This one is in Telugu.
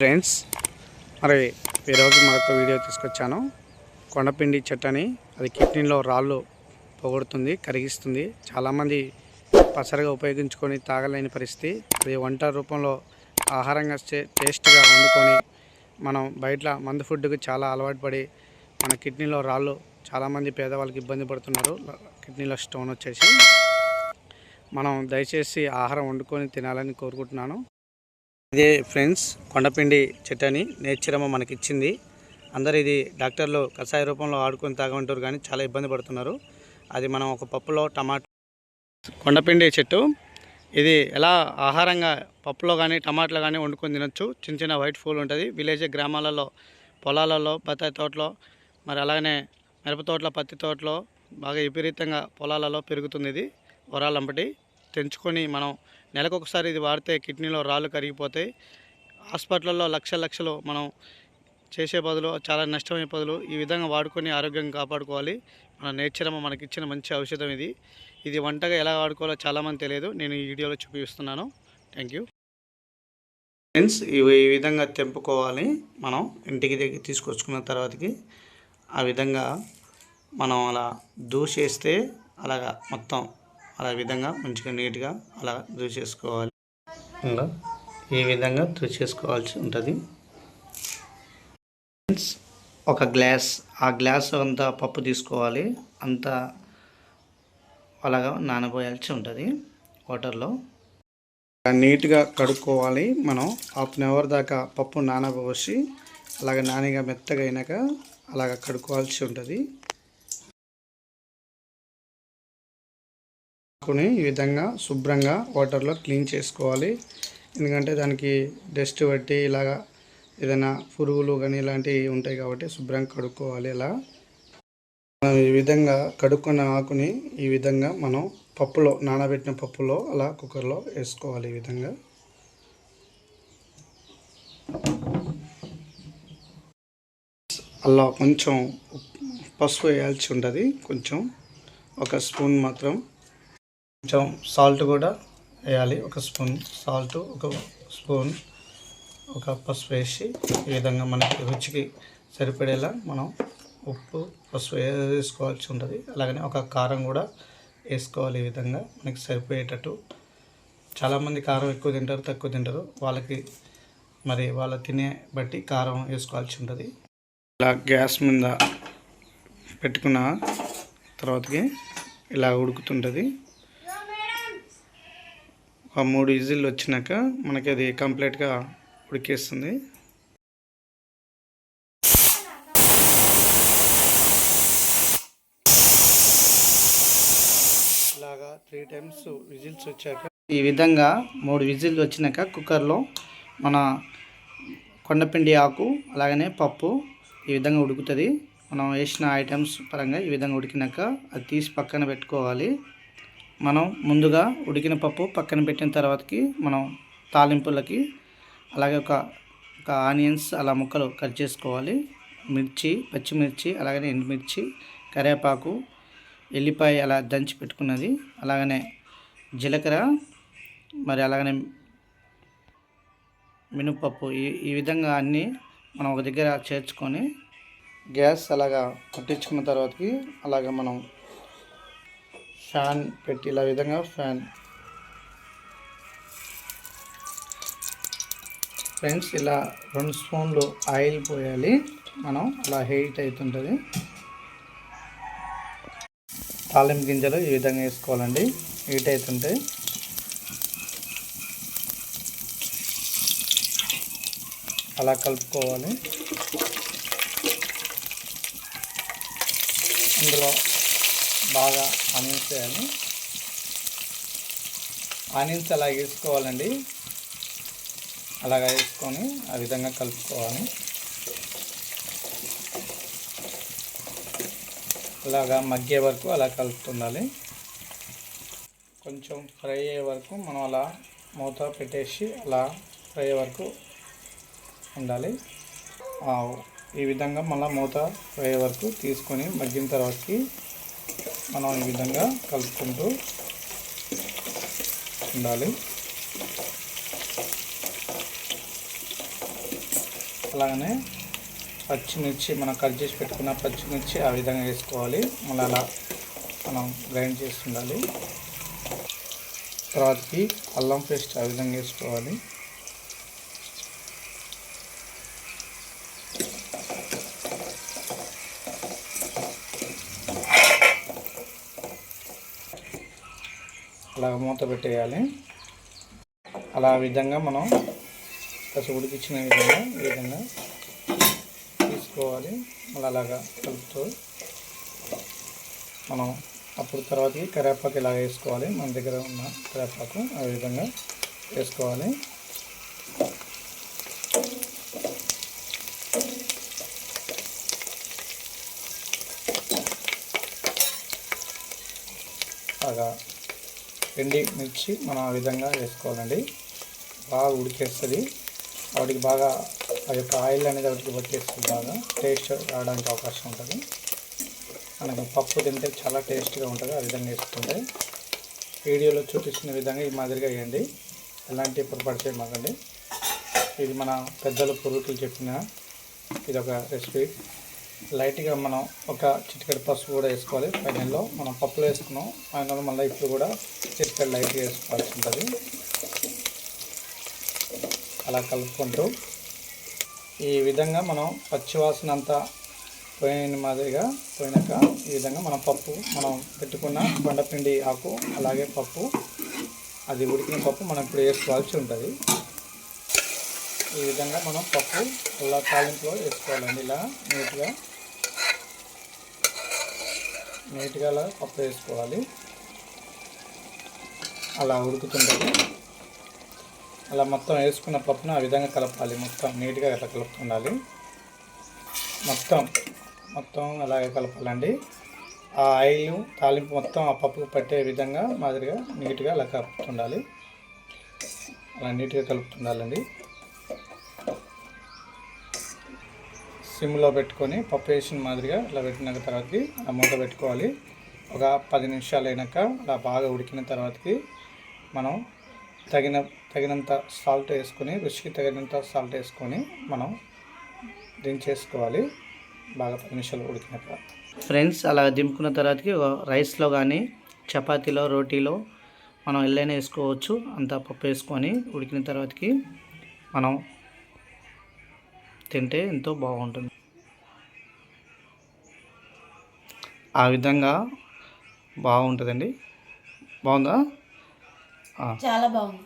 ఫ్రెండ్స్ మరి ఈరోజు మరొక వీడియో తీసుకొచ్చాను. కొండపిండి చెట్టని అది కిడ్నీలో రాళ్ళు పొగడుతుంది కరిగిస్తుంది. చాలామంది పసరగా ఉపయోగించుకొని తాగలేని పరిస్థితి. అది వంట రూపంలో ఆహారంగా టేస్ట్గా వండుకొని మనం బయట మందు ఫుడ్కి చాలా అలవాటు పడి మన కిడ్నీలో రాళ్ళు చాలామంది పేదవాళ్ళకి ఇబ్బంది పడుతున్నారు. కిడ్నీలో స్టోన్ వచ్చేసి. మనం దయచేసి ఆహారం వండుకొని తినాలని కోరుకుంటున్నాను. ఇదే ఫ్రెండ్స్ కొండపిండి చెట్టని నేర్చరమ్మ మనకి ఇచ్చింది అందరు ఇది డాక్టర్లు కషాయ రూపంలో ఆడుకొని తాగమంటారు కానీ చాలా ఇబ్బంది పడుతున్నారు. అది మనం ఒక పప్పులో టమాటా కొండపిండి చెట్టు. ఇది ఎలా ఆహారంగా పప్పులో కానీ టమాటాలు కానీ వండుకొని తినొచ్చు. చిన్న చిన్న వైట్ పూలు ఉంటుంది. విలేజ్ గ్రామాలలో పొలాలలో బత్తాయి తోటలో మరి అలాగనే మిరప తోటలో పత్తి తోటలో బాగా విపరీతంగా పొలాలలో పెరుగుతుంది ఇది. వరాలంపటి తెంచుకొని మనం నెలకు ఒకసారి ఇది వాడితే కిడ్నీలో రాళ్ళు కరిగిపోతాయి. హాస్పిటల్లో లక్ష లక్షలు మనం చేసే బదులు చాలా నష్టమయ్యే బదులు ఈ విధంగా వాడుకొని ఆరోగ్యం కాపాడుకోవాలి. మన నేచరమ్మ మనకి ఇచ్చిన మంచి ఔషధం ఇది. ఇది వంటగా ఎలా వాడుకోవాలో చాలామంది తెలియదు. నేను ఈ వీడియోలో చూపిస్తున్నాను. థ్యాంక్ యూ ఫ్రెండ్స్ ఇవి ఈ విధంగా తెంపుకోవాలి. మనం ఇంటికి దగ్గర తీసుకొచ్చుకున్న తర్వాతకి ఆ విధంగా మనం అలా దూసేస్తే అలాగా మొత్తం అలా విధంగా మంచిగా నీట్గా అలా దూసేసుకోవాలి ఇలా ఈ విధంగా దూసేసుకోవాల్సి ఉంటుంది. ఫ్రెండ్స్, ఒక గ్లాస్ ఆ గ్లాస్ అంతా పప్పు తీసుకోవాలి. అంత అలాగా నానబోయాల్సి ఉంటుంది వాటర్లో. నీట్గా కడుక్కోవాలి మనం. హాఫ్ అన్ అవర్ దాకా పప్పు నానబోసి అలాగ నానిగా మెత్తగా అయినాక అలాగ కడుక్కోవాల్సి ఉంటుంది. కొని ఈ విధంగా శుభ్రంగా వాటర్లో క్లీన్ చేసుకోవాలి. ఎందుకంటే దానికి డస్ట్ పట్టి ఇలాగా ఏదైనా పురుగులు కానీ ఇలాంటివి ఉంటాయి కాబట్టి శుభ్రంగా కడుక్కోవాలి ఇలా. మనం ఈ విధంగా కడుక్కున్న ఆకుని ఈ విధంగా మనం పప్పులో నానబెట్టిన పప్పులో అలా కుక్కర్లో వేసుకోవాలి ఈ విధంగా. అలా కొంచెం పసుపు వేయాల్సి ఉంటుంది. కొంచెం ఒక స్పూన్ మాత్రం కొంచెం సాల్ట్ కూడా వేయాలి. ఒక స్పూన్ సాల్ట్ ఒక స్పూన్ ఒక పసుపు వేసి ఈ విధంగా మనకి రుచికి సరిపడేలా మనం ఉప్పు పసుపు వేసుకోవాల్సి ఉంటుంది అలాగనే ఒక కారం కూడా వేసుకోవాలి ఈ విధంగా. మనకి సరిపోయేటట్టు చాలామంది కారం ఎక్కువ తింటారు తక్కువ తింటారు. వాళ్ళకి మరి వాళ్ళ తినే బట్టి కారం వేసుకోవాల్సి ఉంటుంది. ఇలా గ్యాస్ మీద పెట్టుకున్న తర్వాతకి ఇలా ఉడుకుతుంటుంది. ఒక మూడు విజిల్ వచ్చినాక మనకి అది కంప్లీట్గా ఉడికేస్తుంది. ఇలాగా త్రీ టైమ్స్ విజిల్స్ వచ్చాక ఈ విధంగా మూడు విజిల్స్ వచ్చినాక కుక్కర్లో మన కొండపిండి ఆకు అలాగనే పప్పు ఈ విధంగా ఉడుకుతుంది. మనం వేసిన ఐటమ్స్ పరంగా ఈ విధంగా ఉడికినాక అది తీసి పక్కన పెట్టుకోవాలి. మనం ముందుగా ఉడికిన పప్పు పక్కన పెట్టిన తర్వాతకి మనం తాలింపులకి అలాగే ఒక ఒక ఆనియన్స్ అలా ముక్కలు కట్ చేసుకోవాలి. మిర్చి పచ్చిమిర్చి అలాగనే ఎండుమిర్చి కరివేపాకు ఎల్లిపాయ అలా దంచి పెట్టుకున్నది. అలాగనే జీలకర్ర మరి అలాగనే మినపప్పు ఈ ఈ విధంగా అన్నీ మనం ఒక దగ్గర చేర్చుకొని గ్యాస్ అలాగా పట్టించుకున్న తర్వాతకి అలాగ మనం ఫ్యాన్ పెట్టి ఇలా విధంగా ఫ్యాన్. ఫ్రెండ్స్ ఇలా రెండు స్పూన్లు ఆయిల్ పోయాలి. మనం అలా హీట్ అవుతుంటుంది. తాలింపు గింజలు ఈ విధంగా వేసుకోవాలండి. హీట్ అవుతుంటే. అలా కలుపుకోవాలి. ఇందులో బాగా ఆనియన్స్ వేయాలి ఆనియన్స్ అలా వేసుకోవాలండి. అలాగా వేసుకొని ఆ విధంగా కలుపుకోవాలి. అలాగా మగ్గే వరకు అలా కలుపుతుండాలి. కొంచెం ఫ్రై అయ్యే వరకు మనం అలా మూత పెట్టేసి అలా ఫ్రై అయ్యే వరకు ఉండాలి. ఈ విధంగా మళ్ళీ మూత ఫ్రై అయ్యే వరకు తీసుకొని మగ్గిన తర్వాతకి మనం ఈ విధంగా కలుపుకుంటూ ఉండాలి. అలాగనే పచ్చిమిర్చి మనం కట్ చేసి పెట్టుకున్న పచ్చిమిర్చి ఆ విధంగా వేసుకోవాలి. మళ్ళీ అలా మనం గ్రైండ్ చేసి ఉండాలి. తర్వాతకి అల్లం పేస్ట్ ఆ విధంగా వేసుకోవాలి. అలా మూత పెట్టేయాలి. అలా ఆ విధంగా మనం కాస్త ఉడికించిన విధంగా ఈ విధంగా తీసుకోవాలి. మళ్ళీ అలాగా కలుపుతూ మనం అప్పుడు తర్వాతకి కరేపాకు ఇలా వేసుకోవాలి మన దగ్గర ఉన్న కరేపాకు ఆ విధంగా వేసుకోవాలి. బాగా ఎండి మిర్చి మనం ఆ విధంగా వేసుకోవాలండి. బాగా ఉడికేస్తుంది. వాటికి బాగా ఆ యొక్క ఆయిల్ అనేది వాటికి పట్టేస్తుంది బాగా. టేస్ట్ రావడానికి అవకాశం ఉంటుంది. మనకు పప్పు తింటే చాలా టేస్ట్గా ఉంటుంది. ఆ విధంగా వేసుకుంటే వీడియోలో చూపిస్తున్న విధంగా ఈ మాదిరిగా వేయండి. ఎలాంటి పొరపాటు చేయమాకండి. ఇది మన పెద్దల పూర్వీకులు చెప్పిన ఇది ఒక రెసిపీ. లైట్గా మనం ఒక చిటికెడు పసుపు కూడా వేసుకోవాలి. ఫైనల్లో మనం పప్పులో వేసుకున్నాం. ఫైనల్ మళ్ళీ ఇప్పుడు కూడా చిటికెడు లైట్గా వేసుకోవాల్సి ఉంటుంది. అలా కలుపుకుంటూ ఈ విధంగా మనం పచ్చివాసన అంతా పోయిన మాదిరిగా పోయినాక ఈ విధంగా మనం పప్పు మనం పెట్టుకున్న బండపిండి ఆకు అలాగే పప్పు అది ఉడికిన పప్పు మనం ఇప్పుడు వేసుకోవాల్సి ఉంటుంది. ఈ విధంగా మనం పప్పు అలా తాలింపులో వేసుకోవాలండి. ఇలా నీట్గా నీట్గా అలా పప్పు వేసుకోవాలి. అలా ఉడుకుతుంటుంది. అలా మొత్తం వేసుకున్న పప్పును ఆ విధంగా కలపాలి. మొత్తం నీట్గా అట్లా కలుపుతుండాలి. మొత్తం మొత్తం అలాగే కలపాలండి. ఆ ఆయిల్ తాలింపు మొత్తం ఆ పప్పుకు పట్టే విధంగా మాదిరిగా నీట్గా అలా కలుపుతుండాలి. అలా నీట్గా కలుపుతుండాలండి. సిమ్లో పెట్టుకొని పప్పు వేసిన మాదిరిగా అలా పెట్టిన తర్వాతకి ఆ మూత పెట్టుకోవాలి. ఒక పది నిమిషాలు అయినాక అలా బాగా ఉడికిన తర్వాతకి మనం తగిన తగినంత సాల్ట్ వేసుకొని రుచికి తగినంత సాల్ట్ వేసుకొని మనం దించేసుకోవాలి. బాగా పది నిమిషాలు ఉడికిన తర్వాత. ఫ్రెండ్స్ అలా దింపుకున్న తర్వాతకి రైస్లో కానీ చపాతీలో రోటీలో మనం ఎల్లైనా వేసుకోవచ్చు. అంత పప్పు వేసుకొని ఉడికిన తర్వాతకి మనం తింటే ఎంతో బాగుంటుంది. ఆ విధంగా బాగుంటుందండి. బాగుందా? చాలా బాగుంది.